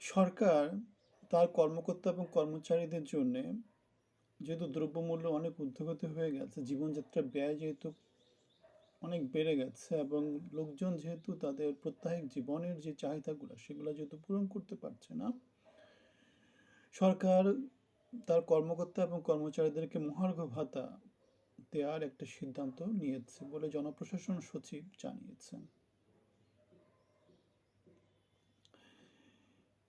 সরকার তার কর্মকর্তা এবং কর্মচারীদের জন্যে যেহেতু দ্রব্যমূল্য অনেক ঊর্ধ্বগতি হয়ে গেছে, জীবনযাত্রার ব্যয় যেহেতু অনেক বেড়ে গেছে এবং লোকজন যেহেতু তাদের প্রত্যাহিক জীবনের যে চাহিদাগুলো সেগুলো যেহেতু পূরণ করতে পারছে না, সরকার তার কর্মকর্তা এবং কর্মচারীদেরকে মহার্ঘ ভাতা দেওয়ার একটা সিদ্ধান্ত নিয়েছে বলে জনপ্রশাসন সচিব জানিয়েছেন।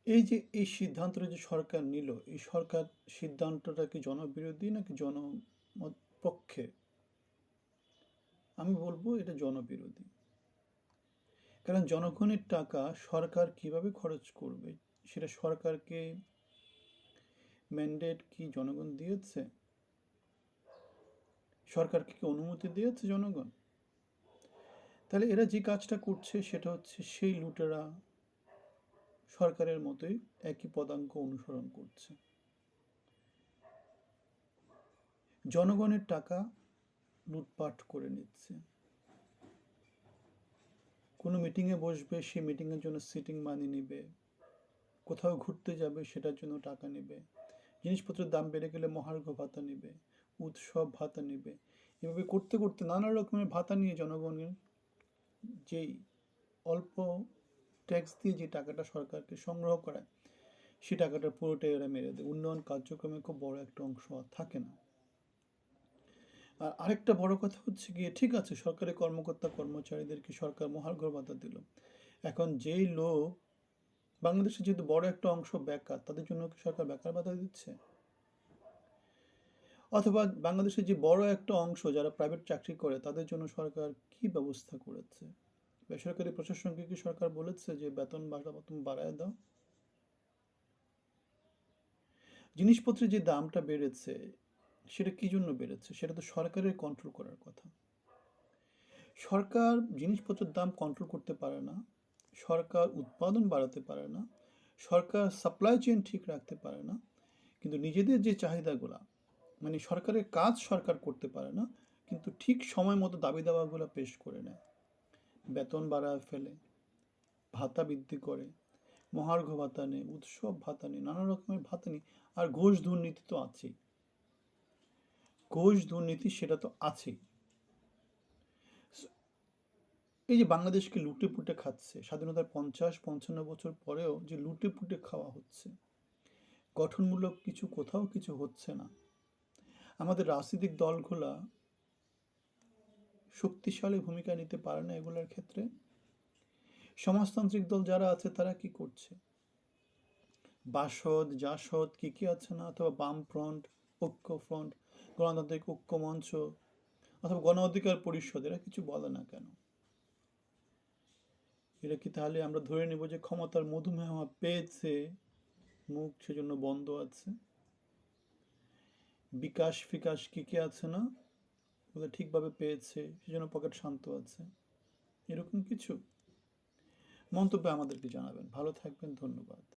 এই যে, এই সিদ্ধান্তটা যে সরকার নিল, এই সরকার সিদ্ধান্তটা কি জনবিরোধী নাকি জন পক্ষে? আমি বলব এটা জনবিরোধী। কারণ জনগণের টাকা সরকার কীভাবে খরচ করবে? সেটা সরকারকে ম্যান্ডেট কি জনগণ দিয়েছে? সরকারকে কি অনুমতি দিয়েছে জনগণ? তাহলে এরা যে কাজটা করছে সেটা হচ্ছে সেই লুটেরা সরকারের মতোই একই পদাঙ্ক অনুসরণ করছে। জনগণের টাকা লুটপাট করে নিচ্ছে। কোনো মিটিংয়ে বসবে, সেই মিটিংয়ের জন্য সিটিং মানি নেবে। কোথাও ঘুরতে যাবে, সেটার জন্য টাকা নেবে। জিনিসপত্রের দাম বেড়ে গেলে মহার্ঘ ভাতা নেবে, উৎসব ভাতা নেবে। এভাবে করতে করতে নানা রকমের ভাতা নিয়ে জনগণের যেই অল্প ট্যাক্স দিয়ে যে টাকাটা সরকারকে সংগ্রহ করায়, সে টাকাটা পুরোটাই ওরা মেরে দেয়। উন্নয়ন কার্যক্রমে খুব বড় একটা অংশ থাকে না। আর আরেকটা বড় কথা হচ্ছে গিয়ে, ঠিক আছে, সরকারি কর্মকর্তা, কর্মচারীদেরকে সরকার মহার্ঘ ভাতা দিল। এখন যেই লোক বাংলাদেশে যেহেতু বড় একটা অংশ বেকার, তাদের জন্য কি সরকার বেকার ভাতা দিচ্ছে? অথবা বাংলাদেশের যে বড় একটা অংশ যারা প্রাইভেট চাকরি করে, তাদের জন্য সরকার কি ব্যবস্থা করেছে? বেসরকারি প্রশাসনকে কি সরকার বলেছে যে বেতন তুমি বাড়ায় দাও? জিনিসপত্রের যে দামটা বেড়েছে, সেটা কি জন্য বেড়েছে? সেটা তো সরকারের কন্ট্রোল করার কথা। সরকার জিনিসপত্রের দাম কন্ট্রোল করতে পারে না, সরকার উৎপাদন বাড়াতে পারে না, সরকার সাপ্লাই চেইন ঠিক রাখতে পারে না, কিন্তু নিজেদের যে চাহিদাগুলা মানে সরকারের কাজ সরকার করতে পারে না, কিন্তু ঠিক সময় মতো দাবি দাওয়াগুলো পেশ করে নেয়। বেতন বাড়ায় ফেলে, ভাতা বৃদ্ধি করে, মহার্ঘ ভাতা নেই উৎসব ভাতা নেই নানা রকমের ভাতা নেই আর ঘোষ দুর্নীতি তো আছেই। ঘোষ দুর্নীতি সেটা তো আছেই। এই যে বাংলাদেশকে লুটে পুটে খাচ্ছে, স্বাধীনতার পঞ্চাশ, পঞ্চান্ন বছর পরেও যে লুটে পুটে খাওয়া হচ্ছে, গঠনমূলক কিছু কোথাও কিছু হচ্ছে না। আমাদের রাজনৈতিক দলগুলা শক্তিশালী ভূমিকা নিতে পারে না এগুলোর ক্ষেত্রে। সমাজতান্ত্রিক দল যারা আছে, তারা কি করছে? বাসদ, জাসদ, কি কি আছে না? অথবা বাম ফ্রন্ট ঐক্য ফ্রন্ট গণতান্ত্রিক ঐক্য মঞ্চ অথবা গণ অধিকার পরিষদ, এরা কিছু বলে না কেন? এরা কি তাহলে আমরা ধরে নেব যে ক্ষমতার মধুমেহ পেয়েছে, মুখ সেজন্য বন্ধ আছে? বিকাশ ফিকাশ কি কি আছে না? ওগুলো ঠিকভাবে পেয়েছে, সেজন্য পকেট শান্ত আছে। এরকম কিছু মন্তব্য আমাদেরকে জানাবেন। ভালো থাকবেন, ধন্যবাদ।